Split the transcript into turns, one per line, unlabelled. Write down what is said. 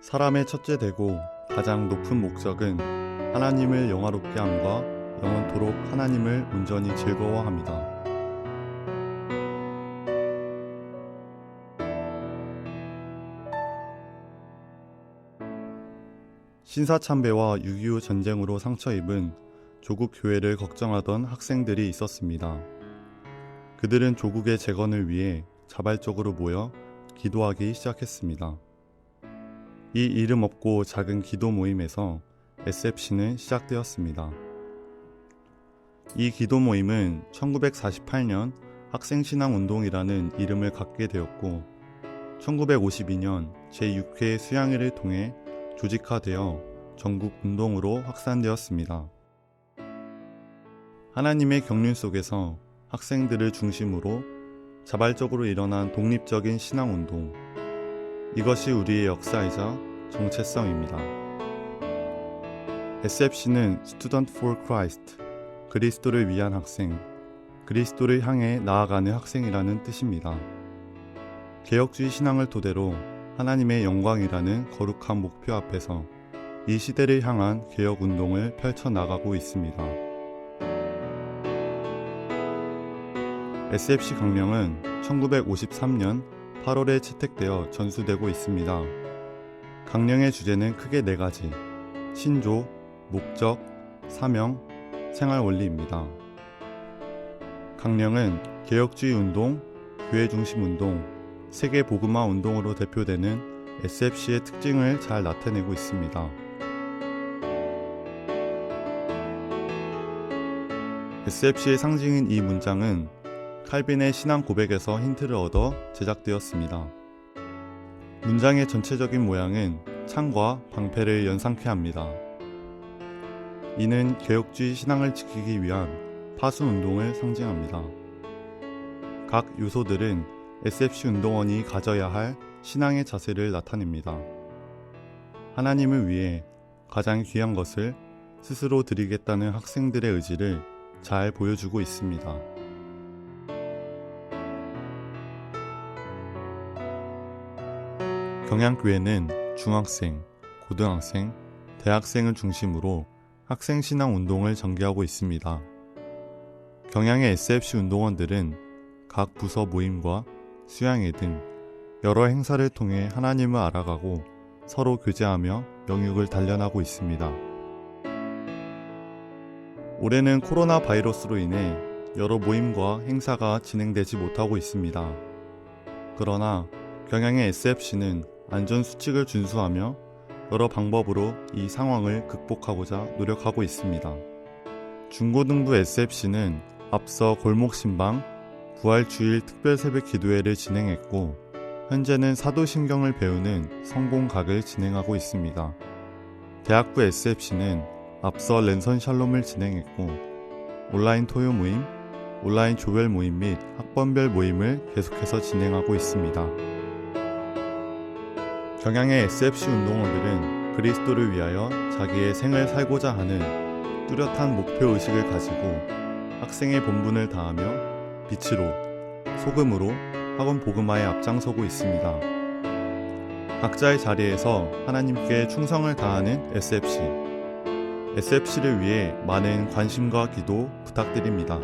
사람의 첫째 되고 가장 높은 목적은 하나님을 영화롭게 함과 영원토록 하나님을 온전히 즐거워합니다. 신사참배와 6.25 전쟁으로 상처 입은 조국 교회를 걱정하던 학생들이 있었습니다. 그들은 조국의 재건을 위해 자발적으로 모여 기도하기 시작했습니다. 이 이름 없고 작은 기도 모임에서 SFC는 시작되었습니다. 이 기도 모임은 1948년 학생신앙운동이라는 이름을 갖게 되었고 1952년 제6회 수양회를 통해 조직화되어 전국 운동으로 확산되었습니다. 하나님의 경륜 속에서 학생들을 중심으로 자발적으로 일어난 독립적인 신앙운동. 이것이 우리의 역사이자 정체성입니다. SFC는 Student for Christ, 그리스도를 위한 학생, 그리스도를 향해 나아가는 학생이라는 뜻입니다. 개혁주의 신앙을 토대로 하나님의 영광이라는 거룩한 목표 앞에서 이 시대를 향한 개혁 운동을 펼쳐나가고 있습니다. SFC 강령은 1953년 8월에 채택되어 전수되고 있습니다. 강령의 주제는 크게 네 가지: 신조, 목적, 사명, 생활 원리입니다. 강령은 개혁주의 운동, 교회 중심 운동, 세계 복음화 운동으로 대표되는 SFC의 특징을 잘 나타내고 있습니다. SFC의 상징인 이 문장은 칼빈의 신앙 고백에서 힌트를 얻어 제작되었습니다. 문장의 전체적인 모양은 창과 방패를 연상케 합니다. 이는 개혁주의 신앙을 지키기 위한 파순 운동을 상징합니다. 각 요소들은 SFC 운동원이 가져야 할 신앙의 자세를 나타냅니다. 하나님을 위해 가장 귀한 것을 스스로 드리겠다는 학생들의 의지를 잘 보여주고 있습니다. 경양교회는 중학생, 고등학생, 대학생을 중심으로 학생 신앙 운동을 전개하고 있습니다. 경양의 SFC 운동원들은 각 부서 모임과 수양회 등 여러 행사를 통해 하나님을 알아가고 서로 교제하며 영육을 단련하고 있습니다. 올해는 코로나 바이러스로 인해 여러 모임과 행사가 진행되지 못하고 있습니다. 그러나 경양의 SFC는 안전 수칙을 준수하며 여러 방법으로 이 상황을 극복하고자 노력하고 있습니다. 중고등부 SFC는 앞서 골목신방 부활주일 특별 새벽 기도회를 진행했고 현재는 사도신경을 배우는 성공각을 진행하고 있습니다. 대학부 SFC는 앞서 랜선 샬롬을 진행했고 온라인 토요 모임, 온라인 조별 모임 및 학번별 모임을 계속해서 진행하고 있습니다. 경양의 SFC 운동원들은 그리스도를 위하여 자기의 생을 살고자 하는 뚜렷한 목표 의식을 가지고 학생의 본분을 다하며 빛으로 소금으로 학원 복음화에 앞장서고 있습니다. 각자의 자리에서 하나님께 충성을 다하는 SFC. SFC를 위해 많은 관심과 기도 부탁드립니다.